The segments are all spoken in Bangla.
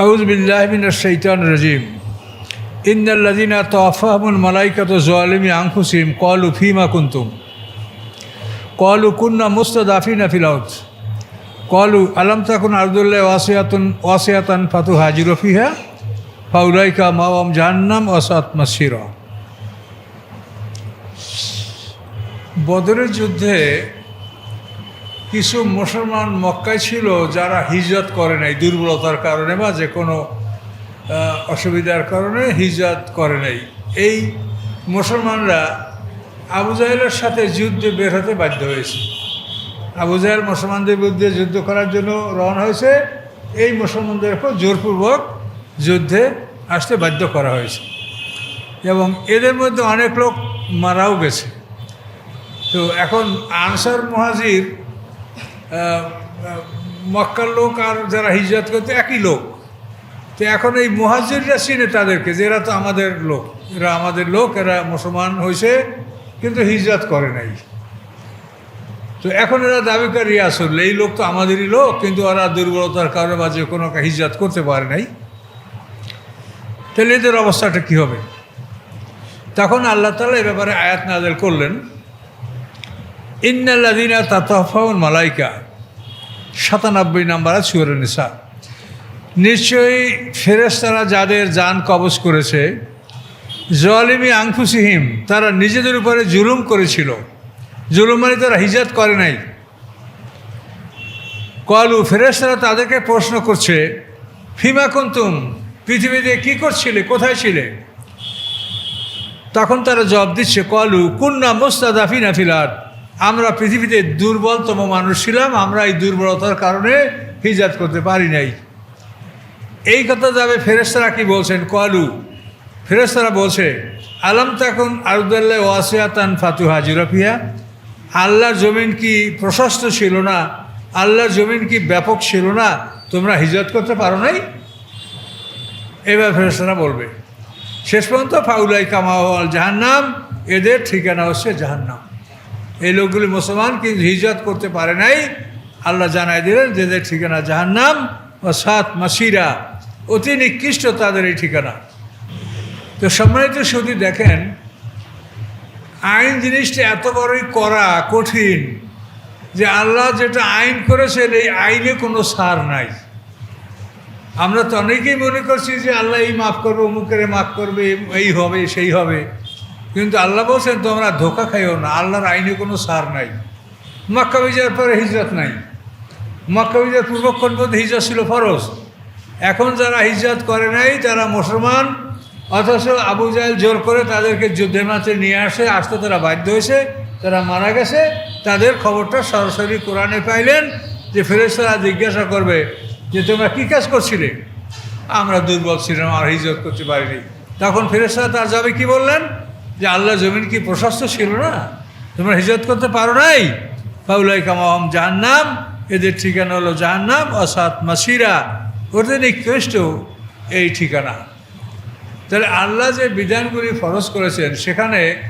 আউজবিল্লাহমিনজিম ইন্দাল্লাদিনা তোয়াফাহমুল মালাইকাত জোয়ালিমি আংফুসিম কলু ফিমা কুন্তুম। কলু কুন্না মুস্তাদাফিনা ফিলাউদ কলু আলম তাকুন আর্দুল্লাহ ওয়াসিয়াতুন, ওয়াসিয়াতান ফাতু হাজির ফিহা, ফাউলাইকা মাওয়াম জাহান্নাম ওয়াসাত মাসিরা। বদরের যুদ্ধে কিছু মুসলমান মক্কায় ছিল যারা হিজরত করে নাই দুর্বলতার কারণে বা যে কোনো অসুবিধার কারণে হিজরত করে নাই। এই মুসলমানরা আবু জাহেলের সাথে যুদ্ধে বের হতে বাধ্য হয়েছে। আবু জাহেল মুসলমানদের বিরুদ্ধে যুদ্ধ করার জন্য রওনা হয়েছে। এই মুসলমানদের উপর জোরপূর্বক যুদ্ধে আসতে বাধ্য করা হয়েছে। এবং এদের মধ্যে অনেক লোক মারাও গেছে। তো এখন আনসার মহাজির মক্কার লোক আর যারা হিজরত করতে একই লোক। তো এখন এই মহাজিররা চিনে তাদেরকে যে এরা তো আমাদের লোক। এরা আমাদের লোক, এরা মুসলমান হয়েছে কিন্তু হিজরত করে নাই। তো এখন এরা দাবিকারী আসলে এই লোক তো আমাদেরই লোক, কিন্তু ওরা দুর্বলতার কারণে বা যে কোনো হিজরত করতে পারে নাই। তাহলে এদের অবস্থাটা কী হবে? তখন আল্লাহ তালা এ ব্যাপারে আয়াত নাজেল করলেন ইন্নাল্লাদিনা তাতাফাউন মালাইকা সাতানব্বই নাম্বার নিসা। নিশ্চয়ই ফেরেস্তারা যাদের যান কবজ করেছে জলিমি আংফুসিহিম তারা নিজেদের উপরে জুলুম করেছিল। জুলুম মানে তারা হিজাত করে নাই। কলু ফেরেস্তারা তাদেরকে প্রশ্ন করছে, ফিমা কুন্তুম, পৃথিবীতে কী করছিলে, কোথায় ছিলে? তখন তারা জবাব দিচ্ছে, কলু, কুন্না মোস্তাদাফিনা ফিলার আমরা পৃথিবীতে দুর্বলতম মানুষ ছিলাম, আমরা এই দুর্বলতার কারণে হিজাত করতে পারি নাই। এই কথা যাবে ফেরেস্তারা কি বলছেন? কলু ফেরেস্তারা বলছে, আলম তখন আরুদাল্লাহ ওয়াসিয়াতান ফাতু হাজিরফিয়া আল্লাহর জমিন কি প্রশস্ত ছিল না? আল্লাহর জমিন কি ব্যাপক ছিল না? তোমরা হিজরত করতে পারো নাই? এবার ফেরেস্তারা বলবে, শেষ পর্যন্ত ফাউলাই কামাওয়াল জাহান্নাম, এদের ঠিকানা হচ্ছে জাহান্নাম। এই লোকগুলি মুসলমান, কিন্তু হিজরত করতে পারে নাই। আল্লাহ জানাই দিলেন যে এদের ঠিকানা জাহান্নাম। ও সাত মাসিরা, অতি নিকৃষ্ট তাদের এই ঠিকানা। তো সম্মানিত শুধু দেখেন, আইন জিনিসটা এত বড়ই করা কঠিন, যে আল্লাহ যেটা আইন করেছেন, এই আইনে কোনো সার নাই। আমরা তো অনেকেই মনে করছি যে আল্লাহ এই মাফ করবে, অমুকের মাফ করবে, এই হবে, সেই হবে। কিন্তু আল্লাহ বলছেন, তোমরা ধোকা খাইও না, আল্লাহর আইনে কোনো সার নাই। মক্কা বিজয়ের পরে হিজরত নাই। মক্কা বিজয়ের পূর্বক্ষণ পর্যন্ত হিজরত ছিল ফরজ। এখন যারা হিজরত করে নাই তারা মুসলমান, অথচ আবু জাহেল জোর করে তাদেরকে যুদ্ধের মাঠে নিয়ে আসে, আসতে তারা বাধ্য হয়েছে, তারা মারা গেছে। তাদের খবরটা সরাসরি কোরআনে পাইলেন যে ফেরেস্তারা জিজ্ঞাসা করবে যে, তোমরা কী কাজ করছিলে? আমরা দুর্বল ছিলাম, আর হিজরত করতে পারিনি। তখন ফেরেস্তারা তার যাবে কি বললেন? যে আল্লাহ জমিন কি প্রশস্ত ছিল না? তোমরা হিজরত করতে পারো নাই? পাউলাই কামাম জাহান্নাম, এদের ঠিকানা হলো জাহান্নাম, অসাত মাসিরা। ওদের নিকৃষ্ট এই ঠিকানা। তাহলে আল্লাহ যে বিধানগুলি ফরজ করেছেন, সেখানে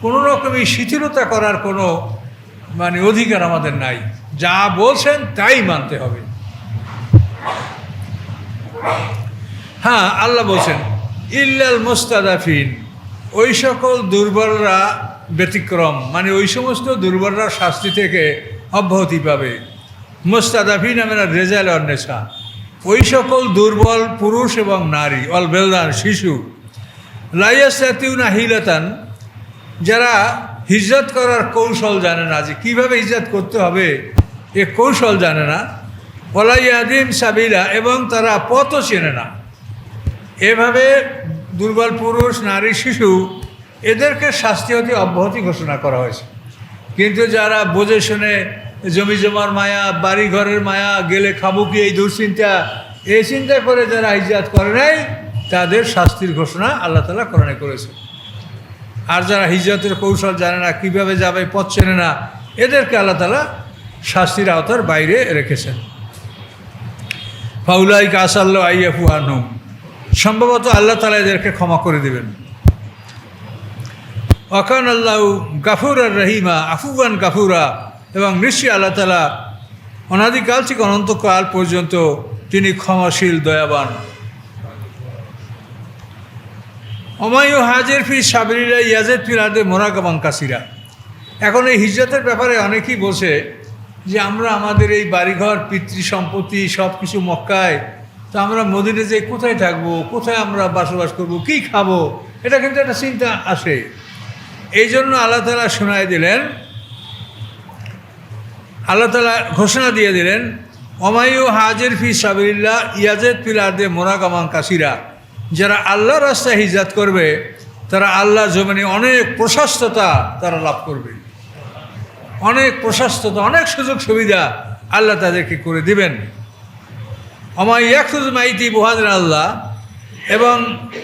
কোনো রকমই শিথিলতা করার কোনো মানে অধিকার আমাদের নাই। যা বলছেন তাই মানতে হবে। হ্যাঁ আল্লাহ বলছেন, ইল্লাল মোস্তাদাফিন। ওই সকল দুর্বলরা ব্যতিক্রম। মানে ওই সমস্ত দুর্বলরা শাস্তি থেকে অব্যাহতি পাবে। মোস্তাদাফিন আমরা রেজাল অন্বেষা ওই সকল দুর্বল পুরুষ এবং নারী, অল বেলদান শিশু লাইয়াস্তাতিউনা হিলতান, যারা হিজরত করার কৌশল জানে না যে কীভাবে হিজরত করতে হবে, এ কৌশল জানে না। ওলাইয়াদিম সাবিলা এবং তারা পথও চেনে না। এভাবে দুর্বল পুরুষ, নারী, শিশু, এদেরকে শাস্তি হতে অব্যাহতি ঘোষণা করা হয়েছে। কিন্তু যারা বোঝে শুনে জমি জমার মায়া বাড়ি ঘরের মায়া, গেলে খাব কি এই দুশ্চিন্তা, এই চিন্তা করে যারা হিজাত করে নাই, তাদের শাস্তির ঘোষণা আল্লাহ তালা কোরআনে করেছে। আর যারা হিজরতের কৌশল জানে না, কীভাবে যাবে, পথ চেনে না, এদেরকে আল্লাহ তালা শাস্তির আওতার বাইরে রেখেছেন। ফাউলাই কাসাল্লা আইয়া আনহুম। সম্ভবত আল্লাহ তালা এদেরকে ক্ষমা করে দেবেন। অকান আল্লাহ গাফুর আর রহিমা আফুবান গাফুরা, এবং নিশ্চয়ই আল্লাহ তালা অনাদিকাল থেকে অনন্তকাল পর্যন্ত তিনি ক্ষমাশীল, দয়াবান। অমায়ু হাজের ফি সাবরিরা ইয়াজের ইয়াজেদ ফিরাদে মোরাকাবাং কাসিরা। এখন এই হিজরতের ব্যাপারে অনেকেই বলছে যে, আমরা আমাদের এই বাড়িঘর পিতৃ সম্পত্তি সব কিছু মক্কায় তো আমরা মদিনে যে কোথায় থাকব, কোথায় আমরা বসবাস করব, কি খাব, এটা কিন্তু একটা চিন্তা আসে। এই জন্য আল্লাহ তালা শোনায় দিলেন, আল্লাহ তালা ঘোষণা দিয়ে দিলেন অমায়ু হাজের ফি সাবিল্লা ইয়াজেদ পিলাদে মোরাকামাং কাসিরা। যারা আল্লাহ রাস্তায় হিজাত করবে, তারা আল্লাহ জমিনে অনেক প্রশস্ততা তারা লাভ করবে। অনেক প্রশস্ততা, অনেক সুযোগ সুবিধা আল্লাহ তাদেরকে করে দিবেন। অমাই ইয়াকুজ মাইতি বুহাদের আল্লাহ। এবং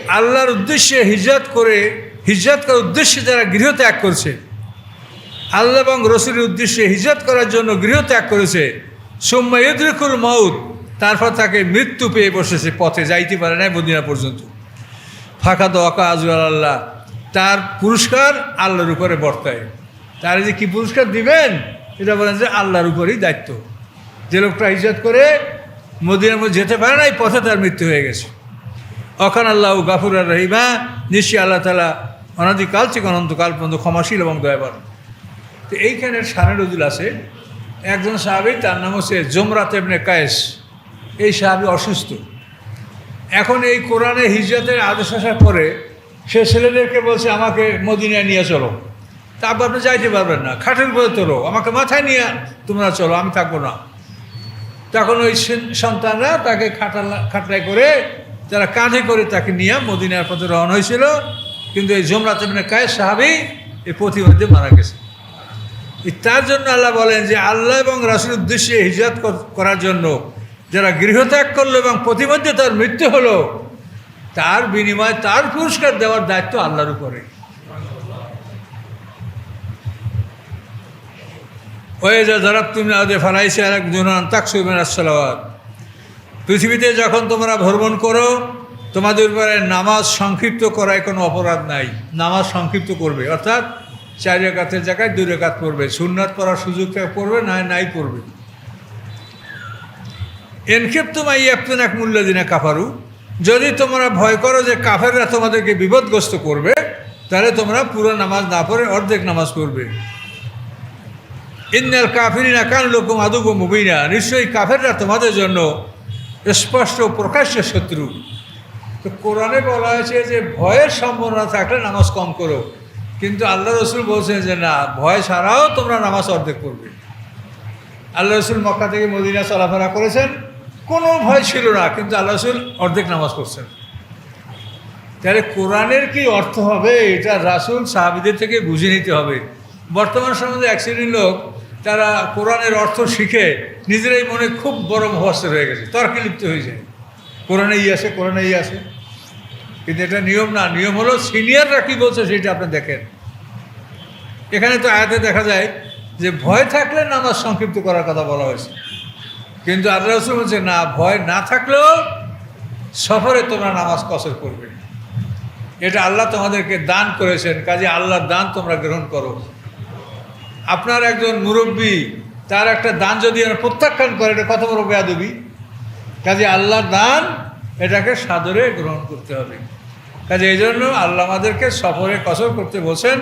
আল্লাহর উদ্দেশ্যে হিজরত করে, হিজরত করার উদ্দেশ্যে যারা গৃহ ত্যাগ করছে, আল্লাহ এবং রসুলের উদ্দেশ্যে হিজরত করার জন্য গৃহ ত্যাগ করেছে, সোম্মা ইদ্রিকুল মৌত তারপর তাকে মৃত্যু পেয়ে বসেছে পথে, যাইতে পারে না মদিনা পর্যন্ত। ফাঁকা দোয়াকা আজুয়াল আল্লাহ, তার পুরস্কার আল্লাহর উপরে বর্তায়। তার যে কি পুরস্কার দিবেন? এটা বলেন যে আল্লাহর উপরেই দায়িত্ব। যে লোকটা হিজরত করে মদিনার মধ্যে যেতে পারে না, এই পথে তার মৃত্যু হয়ে গেছে। অখান আল্লাহ গাফুর আর রহিমা, নিশ্চয়ই আল্লাহ তালা অনাদিকাল থেকে অনন্তকাল পর্যন্ত ক্ষমাশীল এবং দয়াবান। তো এইখানে সানে রজুল আছে, একজন সাহাবি, তার নাম হচ্ছে জমরাত এমনি কায়েস। এই সাহাবি অসুস্থ। এখন এই কোরআনে হিজরতের আদেশ আসার পরে সে ছেলেদেরকে বলছে, আমাকে মদিনায় নিয়ে চলো। তারপর আপনি যাইতে পারবেন না, খাটের উপরে তোলো, আমাকে মাথায় নিয়ে তোমরা চলো, আমি থাকব না। তখন ওই সন্তানরা তাকে খাটালা খাটলাই করে তারা কাঁধে করে তাকে নিয়ে মদিনার পথে রওনা হয়েছিল। কিন্তু এই জমরা তেমনি কায়ের সাহাবি এই প্রতিমধ্যে মারা গেছে। তার জন্য আল্লাহ বলেন যে আল্লাহ এবং রাসুল উদ্দেশ্যে হিজরত করার জন্য যারা গৃহত্যাগ করল এবং প্রতিমধ্যে তার মৃত্যু হলো, তার বিনিময়ে তার পুরস্কার দেওয়ার দায়িত্ব আল্লাহর উপরে। তুমি পৃথিবীতে যখন তোমরা ভ্রমণ করো, তোমাদের উপরে নামাজ সংক্ষিপ্ত করায় কোনো অপরাধ নাই। নামাজ সংক্ষিপ্ত করবে, অর্থাৎ চার রেখাতের জায়গায় দুই রেখাত পড়বে। সুন্নাত পড়ার সুযোগটা পড়বে, না নাই পড়বে। এনক্ষেপ্ত মাই একজন এক মূল্য দিনে কাফারু। যদি তোমরা ভয় করো যে কাফেররা তোমাদেরকে বিপদগ্রস্ত করবে, তাহলে তোমরা পুরো নামাজ না পড়ে অর্ধেক নামাজ পড়বে। ইন্নাল কাফিরিনা কান লোকম আদুব মুবিনা। নিশ্চয়ই কাফেররা তোমাদের জন্য স্পষ্ট প্রকাশ্য শত্রু। তো কোরআনে বলা হয়েছে যে, ভয়ের সম্ভাবনা থাকলে নামাজ কম করো। কিন্তু আল্লাহ রসুল বলছেন যে, না, ভয় ছাড়াও তোমরা নামাজ অর্ধেক করবে আল্লাহ রসুল মক্কা থেকে মদিনা চলাফেরা করেছেন। কোনো ভয় ছিল না, কিন্তু আল্লাহ রসুল অর্ধেক নামাজ করছেন তাহলে কোরআনের কি অর্থ হবে? এটা রাসুল সাহাবিদের থেকে বুঝে নিতে হবে। বর্তমান সমাজে শ্রেণির লোক তারা কোরআনের অর্থ শিখে, নিজেরাই মনে খুব বড় মহস্ত হয়ে গেছে, তর্কে লিপ্ত হয়ে যায়। কোরআনে ই আছে কোরআনে ই আছে। কিন্তু এটা নিয়ম না, নিয়ম হলো সিনিয়ররা কী বলছে সেটা আপনি দেখেন। এখানে তো আয়াতে দেখা যায় যে ভয় থাকলে নামাজ সংক্ষিপ্ত করার কথা বলা হয়েছে। কিন্তু আল্লাহ রসুল বলছে, না, ভয় না থাকলেও সফরে তোমরা নামাজ কসর করবে। এটা আল্লাহ তোমাদেরকে দান করেছেন, কাজে আল্লাহর দান তোমরা গ্রহণ করো। আপনার একজন মুরব্বী, তার একটা দান যদি প্রত্যাখ্যান করে, এটা কত বড় বেয়াদবি? কাজে আল্লাহর দান, এটাকে সাদরে গ্রহণ করতে হবে। কাজে এই জন্য আল্লাহ আমাদেরকে সফরে কসর করতে বলছেন,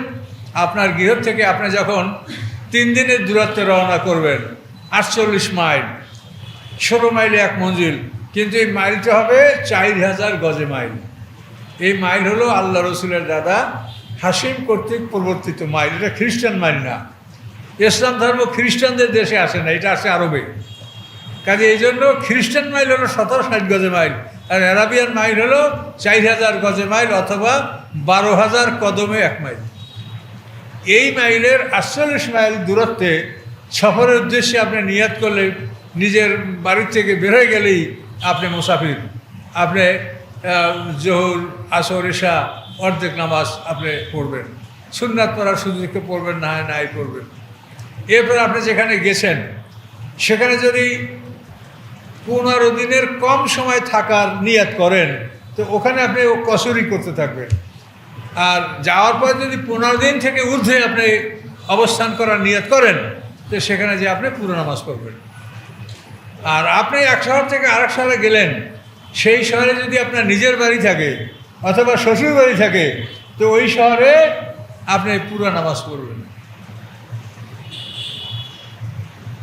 আপনার গৃহ থেকে আপনি যখন তিন দিনের দূরত্বে রওনা করবেন, আটচল্লিশ মাইল, ষোলো মাইলে এক মঞ্জিল, কিন্তু এই মাইলটা হবে চার হাজার গজে মাইল। এই মাইল হলো আল্লাহ রসুলের দাদা হাসিম কর্তৃক প্রবর্তিত মাইল, এটা খ্রিস্টান মাইল না। ইসলাম ধর্ম খ্রিস্টানদের দেশে আসে না, এটা আসে আরবে। কাজে এই জন্য খ্রিস্টান মাইল হলো সতেরো ষাট গজে মাইল, আর অ্যারাবিয়ান মাইল হলো চার হাজার গজে মাইল অথবা বারো হাজার কদমে এক মাইল। এই মাইলের আটচল্লিশ মাইল দূরত্বে সফরের উদ্দেশ্যে আপনি নিয়াত করলে নিজের বাড়ির থেকে বের হয়ে গেলেই আপনি মুসাফির। আপনি জহুর, আসর, ইশা, অর্ধেক নামাজ আপনি পড়বেন। সুন্নাত পড়ার সুযোগকে পড়বেন, না হয় নাই পড়বেন। এরপর আপনি যেখানে গেছেন, সেখানে যদি পনেরো দিনের কম সময় থাকার নিয়াত করেন, তো ওখানে আপনি কসুরি করতে থাকবেন। আর যাওয়ার পর যদি পনেরো দিন থেকে ঊর্ধ্বে আপনি অবস্থান করার নিয়াত করেন, তো সেখানে যে আপনি পুরো নামাজ পড়বেন। আর আপনি এক শহর থেকে আরেক শহরে গেলেন, সেই শহরে যদি আপনার নিজের বাড়ি থাকে অথবা শ্বশুর বাড়ি থাকে, তো ওই শহরে আপনি পুরো নামাজ পড়বেন।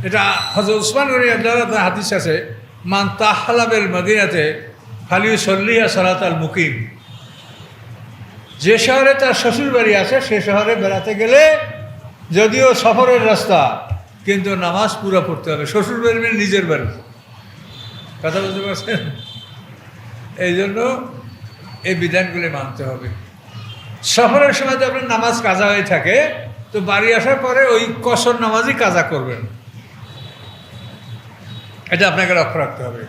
এটা হজরত উসমান হাদিস আছে, মান তাহলাবের মদিনাতে ফালিউ সল্লিয়া সালাত আল মুকিম। যে শহরে তার শ্বশুর বাড়ি আছে, সে শহরে বেড়াতে গেলে যদিও সফরের রাস্তা, কিন্তু নামাজ পুরো পড়তে হবে। শ্বশুর বাড়ি মানে নিজের বাড়ি। কথা বলতে পারছেন? এই জন্য এই বিধানগুলি মানতে হবে। সফরের সময় যদি আপনার নামাজ কাজা হয়ে থাকে, তো বাড়ি আসার পরে ওই কসর নামাজই কাজা করবেন। এটা আপনাকে লক্ষ্য রাখতে হবে।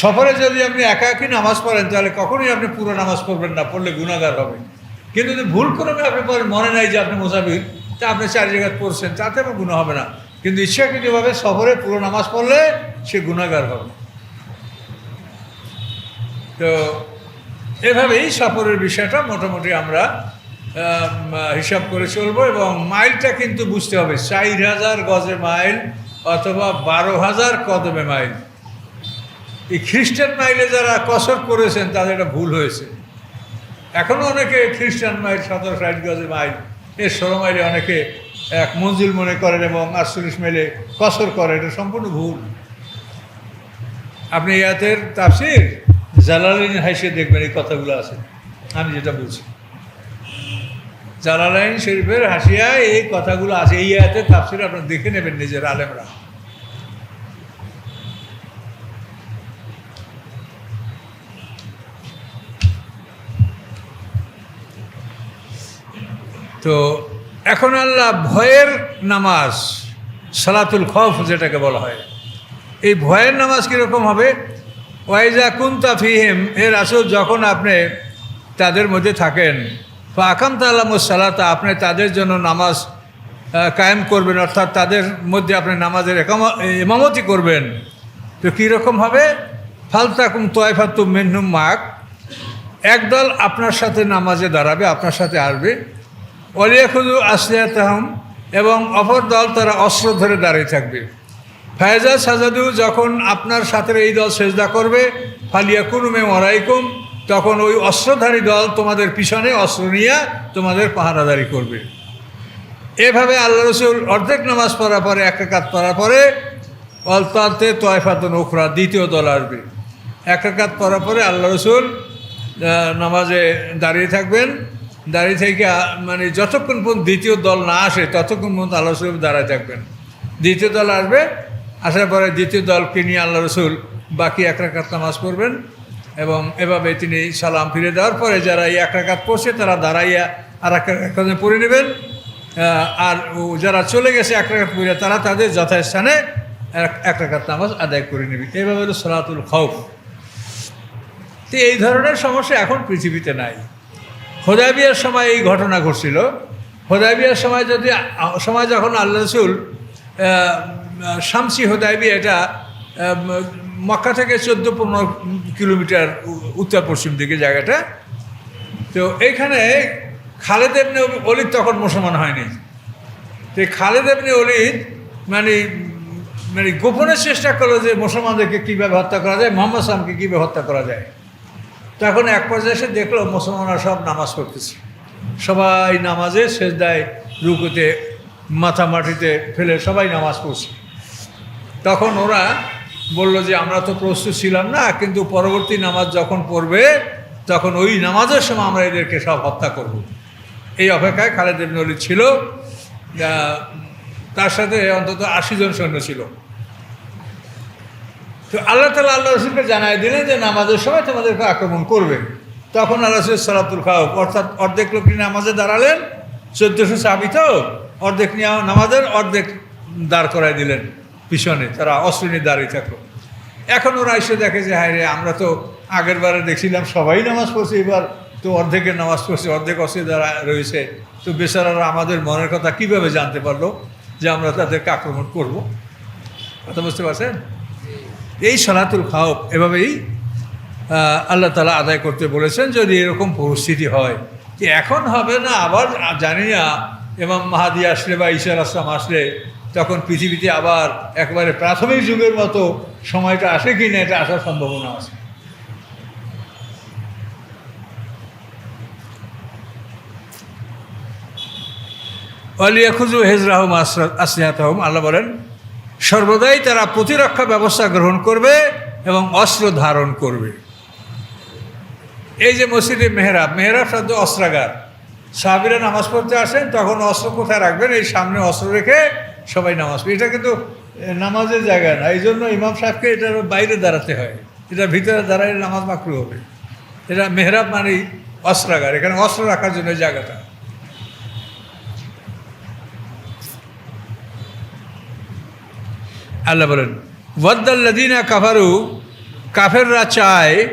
সফরে যদি আপনি একা একই নামাজ পড়েন, তাহলে কখনোই আপনি পুরো নামাজ পড়বেন না, পড়লে গুণাগার হবে কিন্তু যদি ভুল ক্রমে আপনি পরে মনে নাই যে আপনি মোসাফির তা আপনি চার জায়গায় পড়ছেন, তাতে আমার গুণা হবে না। কিন্তু ইচ্ছাকৃতভাবে সফরে পুরো নামাজ পড়লে সে গুণাগার হবে। তো এভাবেই সফরের বিষয়টা মোটামুটি আমরা হিসাব করে চলবো এবং মাইলটা কিন্তু বুঝতে হবে। চার হাজার গজে মাইল অথবা বারো হাজার কদমে মাইল। এই খ্রিস্টান মাইলে যারা কসর করেছেন, তাদের এটা ভুল হয়েছে। এখনও অনেকে খ্রিস্টান মাইল সতেরো ষাট গজে মাইল, এর ষোলো মাইলে অনেকে এক মঞ্জিল মনে করেন এবং আটচল্লিশ মাইলে কসর করে এটা সম্পূর্ণ ভুল। আপনি ইয়াতের তাফসির জালালিন হাইসে দেখবেন এই কথাগুলো আছে। আমি যেটা বলছি। জালালাইন শরীফের হাসিয়ায় এই কথাগুলো আছে। এই ইয়াতের তাফসির আপনারা দেখে নেবেন নিজের আলেমরা। তো এখন আল্লাহ ভয়ের নামাজ, সালাতুল খফ যেটাকে বলা হয়, এই ভয়ের নামাজ কীরকম হবে? ওয়াইজা কুন্তা ফিহিম এর আসল যখন আপনি তাদের মধ্যে থাকেন বা আকাম সালাতা, আপনি তাদের জন্য নামাজ কায়েম করবেন, অর্থাৎ তাদের মধ্যে আপনি নামাজের ইমামতি করবেন। তো কীরকম হবে? ফালতাকুম তোয়ফাতুম মেহনুম মাক একদল আপনার সাথে নামাজে দাঁড়াবে, আপনার সাথে আসবে। অলিয়াখুদু আসলিয়াতাহম, এবং অপর দল তারা অস্ত্র ধরে দাঁড়িয়ে থাকবে। ফায়জা সাজাদু, যখন আপনার সাথে এই দল সেজদা করবে ফালিয়া কুরুমে মরাইকুম তখন ওই অস্ত্রধারী দল তোমাদের পিছনে অস্ত্র নিয়ে তোমাদের পাহারাদারি করবে। এভাবে আল্লাহ রসুল অর্ধেক নামাজ পড়ার পরে, এক একাত পড়ার পরে অলতাতে তয়ফাতন ওখরা দ্বিতীয় দল আসবে। এক একাত পড়ার পরে আল্লাহ রসুল নামাজে দাঁড়িয়ে থাকবেন। দাঁড়িয়ে থেকে মানে যতক্ষণ পর্যন্ত দ্বিতীয় দল না আসে, ততক্ষণ পর্যন্ত আল্লাহ রসুল দাঁড়ায় থাকবেন। দ্বিতীয় দল আসবে, আসার পরে দ্বিতীয় দলকে নিয়ে আল্লাহ রসুল বাকি এক রাকাত নামাজ পড়বেন। এবং এভাবে তিনি সালাম ফিরে দেওয়ার পরে যারা এই এক রাকাত পড়ছে, তারা দাঁড়াইয়া আর এক পড়ে নেবেন। আর যারা চলে গেছে এক রাকাত পড়ে, তারা তাদের যথাস্থানে এক রাকাত নামাজ আদায় করে নেবে। এইভাবে হলো সলাতুল খৌফ তো এই ধরনের সমস্যা এখন পৃথিবীতে নাই। হোদাবিয়ার সময় এই ঘটনা ঘটছিল। হোদাবিয়ার সময় যদি, সময় যখন আল্লাহ রসুল শামসি হোদাইবি এটা মক্কা থেকে চোদ্দ পনেরো কিলোমিটার উত্তর পশ্চিম দিকে জায়গাটা। তো এইখানে খালেদ এমনি অলিদ তখন মুসলমান হয়নি। তো এই খালেদ এমনি অলিদ মানে মানে গোপনের চেষ্টা করল যে মুসলমানদেরকে কীভাবে হত্যা করা যায়, মোহাম্মদ সালামকে কীভাবে হত্যা করা যায়। তখন এক পর্যায়ে এসে দেখল মুসলমানরা সব নামাজ পড়তেছে। সবাই নামাজে শেষ সেজদায় রুকুতে, মাথা মাটিতে ফেলে সবাই নামাজ পড়ছে। তখন ওরা বলল যে, আমরা তো প্রস্তুত ছিলাম না, কিন্তু পরবর্তী নামাজ যখন পড়বে, তখন ওই নামাজের সময় আমরা এদেরকে সব হত্যা করব। এই অপেক্ষায় খালেদ ইবনে ওলীদ ছিল। তার সাথে অন্তত আশি জন সৈন্য ছিল। তো আল্লাহ তালা আল্লাহ রসুলকে জানাই দিলেন যে, নামাজের সময় তোমাদেরকে আক্রমণ করবে। তখন আল্লাহ রসুল সালাতুল খাও অর্থাৎ অর্ধেক লোক নামাজে দাঁড়ালেন, চোদ্দোশো চাবি তো অর্ধেক নিয়ে নামাজের অর্ধেক দাঁড় করাই দিলেন। পিছনে, তারা অস্ত্র দাঁড়িয়ে থাকল। এখন ওরা এসে দেখে যে, হায় রে, আমরা তো আগের বারে দেখছিলাম, সবাই নামাজ পড়ছে, এবার তো অর্ধেকের নামাজ পড়ছে, অর্ধেক দ্বারা রয়েছে। তো বেচারারা আমাদের মনের কথা কীভাবে জানতে পারল যে, আমরা তাদেরকে আক্রমণ করব? কথা বুঝতে পারছেন? এই সলাতুল খাওপ এভাবেই আল্লাহ তালা আদায় করতে বলেছেন যদি এরকম পরিস্থিতি হয়। এখন হবে না? আবার জানি না এবং মাহাদি আসলে বা ঈশ্বর আসলাম আসলে তখন পৃথিবীতে আবার একবারে প্রাথমিক যুগের মতো সময়টা আসে কি না, এটা আসার সম্ভাবনা আছে। অলিয়া খুজু হেজরাহম আল্লাহ বলেন, সর্বদাই তারা প্রতিরক্ষা ব্যবস্থা গ্রহণ করবে এবং অস্ত্র ধারণ করবে। এই যে মসজিদে মেহরাব মেহরাব শব্দ অস্ত্রাগার। সাহাবিরা নামাজ পড়তে আসেন, তখন অস্ত্র কোথায় রাখবেন? এই সামনে অস্ত্র রেখে সবাই নামাজ এটা কিন্তু নামাজের জায়গা না। এই জন্য ইমাম সাহেবকে এটার বাইরে দাঁড়াতে হয়। এটা ভিতরে দাঁড়ালে নামাজ মাকরু হবে। এটা মেহরাব মানেই অস্ত্রাগার। এখানে অস্ত্র রাখার জন্য জায়গাটা। আল্লাহ বলেন ওয়াদ্দাল্লাদিনা কাফারু, কাফেররা চায়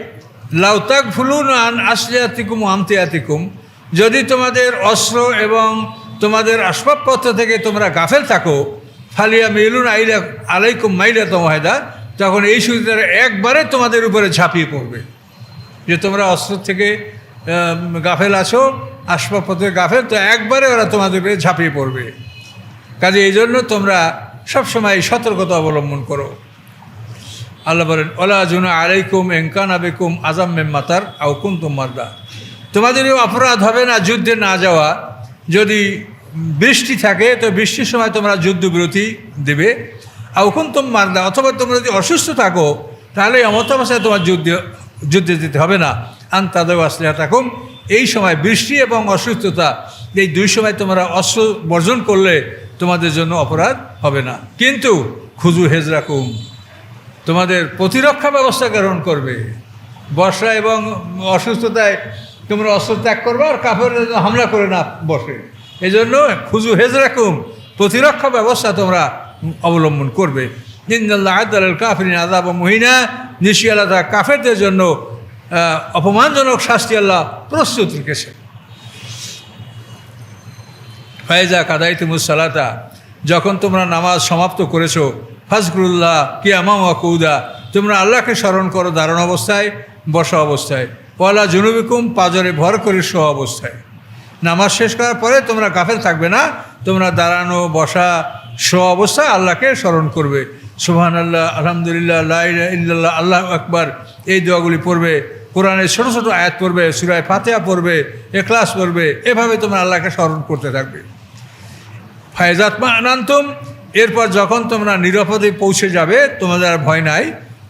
লাউতাক ফুলুন আন আসলিয়াতিকুম আমতিয়াতিকুম। যদি তোমাদের অস্ত্র এবং তোমাদের আসবাবপত্র থেকে তোমরা গাফেল থাকো। ফালিয়া মেলুন আইলা আলাইকুম মাইলা তোমাহেদা তখন এই সুবিধারা একবারে তোমাদের উপরে ঝাঁপিয়ে পড়বে। যে তোমরা অস্ত্র থেকে গাফেল আছো আসবাবপত্রের গাফেল, তো একবারে ওরা তোমাদের উপরে ঝাঁপিয়ে পড়বে। কাজে এই জন্য তোমরা সবসময় সতর্কতা অবলম্বন করো। আল্লাহ বলেন, ওলা জুনা আলাইকুম এঙ্কান আবেকুম আজাম মেম্মাতার আউকুম তোমারদা তোমাদেরও অপরাধ হবে না, যুদ্ধে না যাওয়া। যদি বৃষ্টি থাকে, তো বৃষ্টির সময় তোমরা যুদ্ধবিরতি দেবে। আউকুম তোম মারদা, অথবা তোমরা যদি অসুস্থ থাকো, তাহলে অমত তোমার যুদ্ধ, যুদ্ধে যেতে হবে না। আন তাদের আসলে থাকুম এই সময় বৃষ্টি এবং অসুস্থতা, এই দুই সময় তোমরা অস্ত্র বর্জন করলে তোমাদের জন্য অপরাধ হবে না। কিন্তু খুজু হেজরাকুম, তোমাদের প্রতিরক্ষা ব্যবস্থা গ্রহণ করবে। বর্ষা এবং অসুস্থতায় তোমরা অস্ত্র ত্যাগ করবে আর কাপড় হামলা করে না বসে। এই জন্য খুজু হেজ রাখুম প্রতিরক্ষা ব্যবস্থা তোমরা অবলম্বন করবে। ইন্দাল্লাহ আদাল কাফরিন আদাব মহিনা নিশি আল্লাহ কাফেরদের জন্য অপমানজনক শাস্তি আল্লাহ প্রস্তুত রেখেছে ফায়জা কাদাইতুমুসালাতা যখন তোমরা নামাজ সমাপ্ত করেছ ফাজগুল্লাহ কিয়ামা কৌদা, তোমরা আল্লাহকে স্মরণ করো দারুণ অবস্থায়, বসা অবস্থায়। পয়লা জনুবিকুম পাজরে ভর করে শো অবস্থায়। নামাজ শেষ করার পরে তোমরা গাফেল থাকবে না, তোমরা দাঁড়ানো, বসা শো অবস্থায় আল্লাহকে স্মরণ করবে। সুবহান আল্লাহ আলহামদুলিল্লাহ আল্লাহ আকবার। এই দোয়াগুলি পড়বে, কোরআনের ছোটো ছোটো আয়াত পড়বে, সুরায় ফাতেহা পড়বে এক্লাস পড়বে, এভাবে তোমরা আল্লাহকে স্মরণ করতে থাকবে। ফায়জাতমা আনান্তম, এরপর যখন তোমরা নিরাপদে পৌঁছে যাবে, তোমাদের আর ভয় নাই,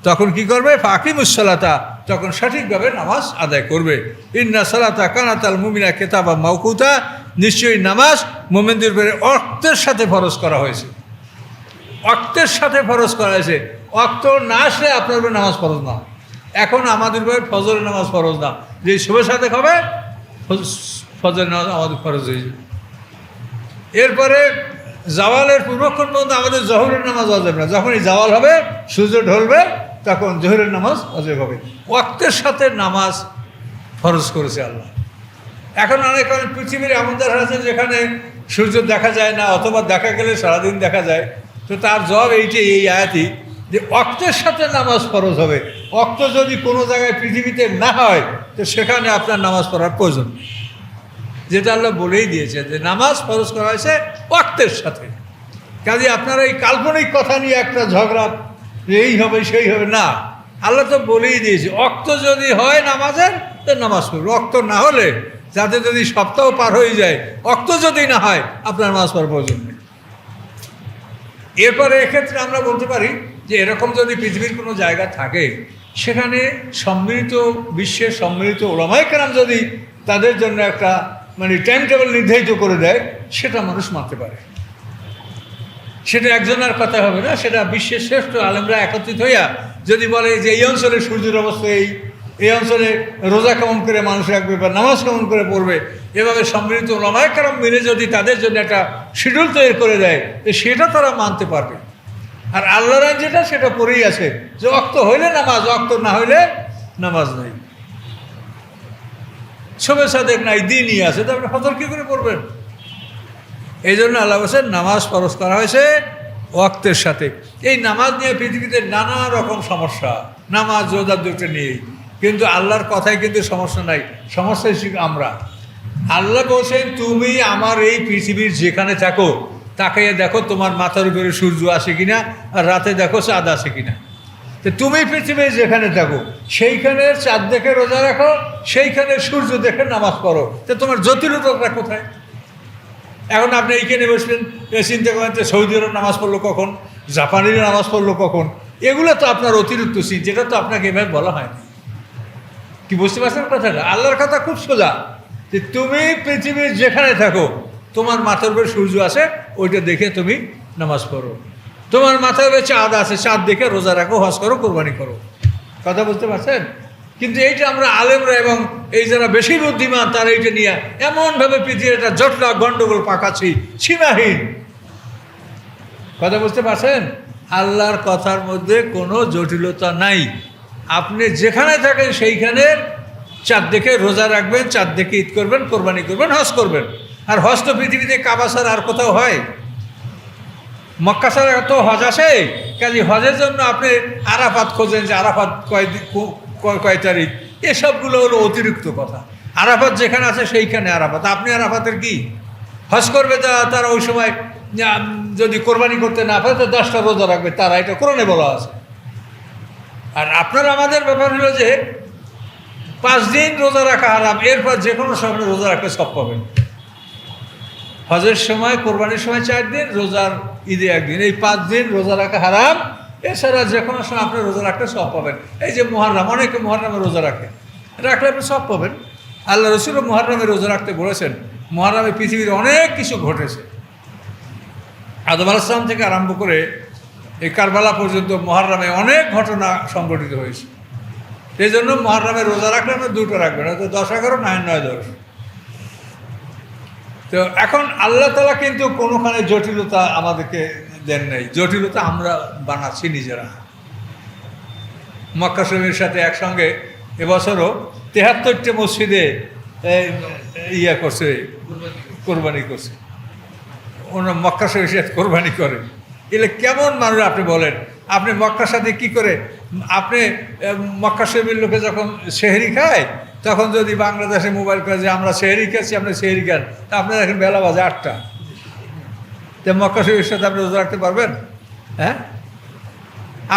তখন কি করবে? ফাকিমুসলাতা তখন সঠিকভাবে নামাজ আদায় করবে। ইন্না সালাতা কানাতাল মুমিনা কেতাবা মাউকুতা নিশ্চয়ই নামাজ মোমেনদের উপরে অর্থের সাথে ফরজ করা হয়েছে। অর্থের সাথে ফরজ করা হয়েছে। অর্থ না আসলে আপনার উপরে নামাজ ফরজ না। এখন আমাদের উপরে ফজরের নামাজ ফরজ না। যে শুভের সাথে হবে ফজরের নামাজ আমাদের ফরজ হয়েছে এরপরে জাওয়ালের পূর্বক্ষণ পর্যন্ত আমাদের জহরের নামাজ অজেব না। যখনই জাওয়াল হবে, সূর্য ঢলবে তখন জহরের নামাজ অজয় হবে। ওয়াক্তের সাথে নামাজ ফরজ করেছে আল্লাহ। এখন অনেক অনেক পৃথিবীর এমন দেশ আছে যেখানে সূর্য দেখা যায় না, অথবা দেখা গেলে সারাদিন দেখা যায়। তো তার জবাব এইটাই এই আয়াতি যে অক্তের সাথে নামাজ ফরজ হবে। অক্ত যদি কোনো জায়গায় পৃথিবীতে না হয়, তো সেখানে আপনার নামাজ পড়ার প্রয়োজন। যেটা আল্লাহ বলেই দিয়েছে যে নামাজ ফরজ করা হয়েছে ওয়াক্তের সাথে। কাজে আপনারা এই কাল্পনিক কথা নিয়ে একটা ঝগড়া এই হবে, সেই হবে। না, আল্লাহ তো বলেই দিয়েছে, রক্ত যদি হয় নামাজের, তো নামাজ পড়বে। রক্ত না হলে, যাতে যদি সপ্তাহ পার হয়ে যায়, রক্ত যদি না হয়, আপনার নামাজ পড়ার প্রয়োজন নেই। এরপরে এক্ষেত্রে আমরা বলতে পারি যে, এরকম যদি পৃথিবীর কোনো জায়গা থাকে, সেখানে সম্মিলিত বিশ্বের সম্মিলিত ওলামাই কেরাম যদি তাদের জন্য একটা মানে টাইম টেবিল নির্ধারিত করে দেয়, সেটা মানুষ মানতে পারে। সেটা একজনের কথা হবে না, সেটা বিশ্বের শ্রেষ্ঠ আলেমরা একত্রিত হইয়া যদি বলে যে এই অঞ্চলে সূর্যের অবস্থা এই এই অঞ্চলে রোজা কেমন করে মানুষ রাখবে বা নামাজ কেমন করে পড়বে, এভাবে সম্মিলিত ওলামায় কারণ মিলে যদি তাদের জন্য একটা শিডিউল তৈরি করে দেয়, তো সেটা তারা মানতে পারবে। আর আল্লাহর আইন যেটা, সেটা পড়েই আছে, যে অক্ত হইলে নামাজ অক্ত না হইলে নামাজ নাই। শোভে সাদেক নাই, দিনই আছে, তারপরে ফতর কী করে পড়বেন? এই জন্য আল্লাহ বলছেন, নামাজ ফরজ করা হয়েছে ওয়াক্তের সাথে। এই নামাজ নিয়ে পৃথিবীতে নানা রকম সমস্যা, নামাজ রোজার দুটো নিয়েই কিন্তু আল্লাহর কথায় কিন্তু সমস্যা নাই, সমস্যা আমরা। আল্লাহ বলছেন, তুমি আমার এই পৃথিবীর যেখানে থাকো, তাকাইয়ে দেখো তোমার মাথার উপরে সূর্য আসে কিনা, আর রাতে দেখো চাঁদ আসে কিনা। তো তুমি পৃথিবীর যেখানে থাকো, সেইখানে চাঁদ দেখে রোজা রাখো, সেইখানে সূর্য দেখে নামাজ পড়ো। তো তোমার জটিলতাটা কোথায়? এখন আপনি এইখানে বসবেন চিন্তা করেন যে সৌদি আরব নামাজ পড়ল কখন জাপানিরা নামাজ পড়ল কখন? এগুলো তো আপনার অতিরিক্ত চিন্তা যেটা তো আপনাকে এভাবে বলা হয়নি। কি বুঝতে পারছেন কথাটা? আল্লাহর কথা খুব সোজা, যে তুমি পৃথিবীর যেখানে থাকো, তোমার মাথার উপরে সূর্য আছে, ওইটা দেখে তুমি নামাজ পড়ো। তোমার মাথার উপরে চাঁদ আছে, চাঁদ দেখে রোজা রাখো, হজ করো, কোরবানি করো। কথা বুঝতে পারছেন? কিন্তু এইটা আমরা আলেমরা এবং এই যারা বেশি বুদ্ধিমান, তারা এইটা নিয়ে এমনভাবে পৃথিবীটা জটলা গণ্ডগোল পাকাচ্ছি, সীমাহীন। কথা বুঝতে পারছেন? আল্লাহর কথার মধ্যে কোনো জটিলতা নাই। আপনি যেখানে থাকেন সেইখানে চাঁদ দেখে রোজা রাখবেন চাঁদ দেখে ঈদ করবেন, কোরবানি করবেন, হজ করবেন। আর হজ তো পৃথিবীতে কাবা ছাড়া আর কোথাও হয়। মক্কা ছাড়া তো হজ আসে। কাজে হজের জন্য আপনি আরাফাত খোঁজেন যে আরাফাত কয় কয় তারিখ এসবগুলো হলো অতিরিক্ত কথা। আরাফাত যেখানে আছে সেইখানে আরাফাত। আপনি আরাফাতের কি? হজ করবে তারা ওই সময় যদি কোরবানি করতে না পারে, তো দশটা রোজা রাখবে। তারা এটা কোরআনে বলা আছে। আর আপনার আমাদের ব্যাপার হলো যে, পাঁচ দিন রোজা রাখা হারাম। এরপর যে কোনো সময় রোজা রাখলে সব পাবেন। হজের সময়, কোরবানির সময় চার দিন, রোজার ঈদে একদিন। এই পাঁচ দিন রোজা রাখা হারাম। এছাড়া যে কোনো সময় আপনি রোজা রাখলে সব পাবেন। এই যে মহারাম অনেকে মহারামে রোজা রাখে। রাখলে আপনি সব পাবেন। আল্লাহ রসুলও মহারামে রোজা রাখতে বলেছেন মহারামে পৃথিবীর অনেক কিছু ঘটেছে। আদম আলাইসলাম থেকে আরম্ভ করে এই কারবালা পর্যন্ত মহারামে অনেক ঘটনা সংঘটিত হয়েছে। সেই জন্য মহারামে রোজা রাখলে আমরা দুটো রাখবেন, হয়তো দশ এগারো নয় নয় দশ। তো এখন আল্লাহ তালা কিন্তু কোনোখানে জটিলতা আমাদেরকে দেন নাই। জটিলতা আমরা বানাচ্ছি নিজেরা। মক্কা শরীফের সাথে একসঙ্গে এবছরও তেহাত্তরটি মসজিদে ইয়া করছে, কোরবানি করছে। ওনার মক্কা শরীফের সাথে কোরবানি করে এলে কেমন মানুষ আপনি বলেন? আপনি মক্কার সাথে কি করে? আপনি মক্কা শরীফের লোকে যখন সেহেরি খায়, তখন যদি বাংলাদেশে মোবাইল করে যে, আমরা সেহেরি খাচ্ছি আপনি সেহেরি খান। তা আপনার এখন বেলা বাজে আটটা। তো মক্কা শরীফের সাথে আপনি রোজা রাখতে পারবেন? হ্যাঁ?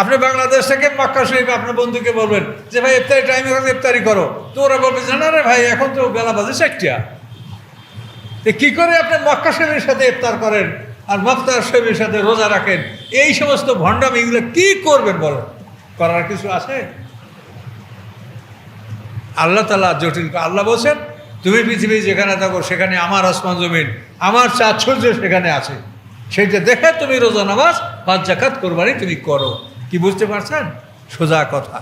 আপনি বাংলাদেশ থেকে মক্কা শরীফ আপনার বন্ধুকে বলবেন, যে ভাই, ইফতারি টাইমে ইফতারি করো। তো ওরা বলবে যে না রে ভাই, এখন তো বেলা বাজে চারটা তো কী করে আপনি মক্কা শরীফের সাথে ইফতার করেন আর মক্তার শরীফের সাথে রোজা রাখেন? এই সমস্ত ভণ্ডামি এগুলো কী করবেন বলেন? করার কিছু আছে? আল্লাহ তালা জটিল আল্লাহ বলছেন, তুমি পৃথিবী যেখানে থাকো, সেখানে আমার আসমান জমিন, আমার চাঁদ সূর্য সেখানে আছে। সেইটা দেখে তুমি রোজা নামাজ, পাঁচ জাকাত কোরবানি তুমি করো। কি বুঝতে পারছেন? সোজা কথা।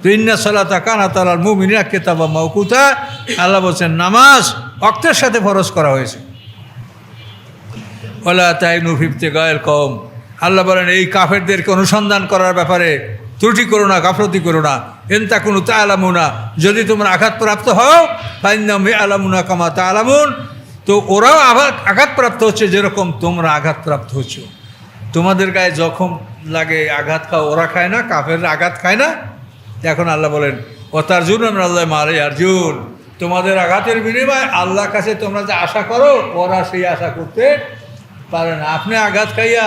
তো ইন্না সালাতা কানা মুমিনা কেতাবা মৌকুতা আল্লাহ বলছেন, নামাজ অক্তের সাথে ফরজ করা হয়েছে। ওলা তাই নুফিফতে গায়ের কম আল্লাহ বলেন, এই কাফেরদেরকে অনুসন্ধান করার ব্যাপারে ত্রুটি করো না গাফরতি করো না। এনতা কোনো তা আলামুনা যদি তোমরা আঘাতপ্রাপ্ত হও ফাইনামে আলামুনা কামা তা আলামুন তো ওরাও আবার আঘাতপ্রাপ্ত হচ্ছে যেরকম তোমরা আঘাতপ্রাপ্ত হচ্ছ। তোমাদের গায়ে জখম লাগে, আঘাত খাও, ওরা খায় না, কাফেররা আঘাত খায় না। এখন আল্লাহ বলেন ও তার জুন আল্লাহ মারে অর্জুন তোমাদের আঘাতের বিনিময়ে আল্লাহর কাছে তোমরা যে আশা করো, ওরা সেই আশা করতে পারে না। আপনি আঘাত খাইয়া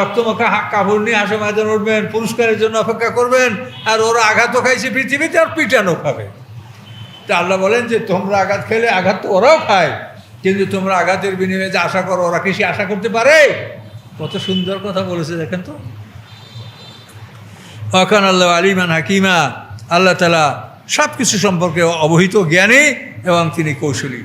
রক্তমাখা কাপড় নিয়ে আসে ময়দান উঠবেন, পুরস্কারের জন্য অপেক্ষা করবেন, আর ওরা আঘাতও খাইছে, পৃথিবীতে আর পিটানো খাবে। তা আল্লাহ বলেন যে, তোমরা আঘাত খেলে আঘাত তো ওরাও খায়। কিন্তু তোমরা আঘাতের বিনিময়ে যে আশা করো, ওরা কৃষি আশা করতে পারে? কত সুন্দর কথা বলেছে, দেখেন তো। অকান আল্লাহ আলিমান হাকিমা, আল্লাহ তালা সব কিছু সম্পর্কে অবহিত জ্ঞানী এবং তিনি কৌশলী।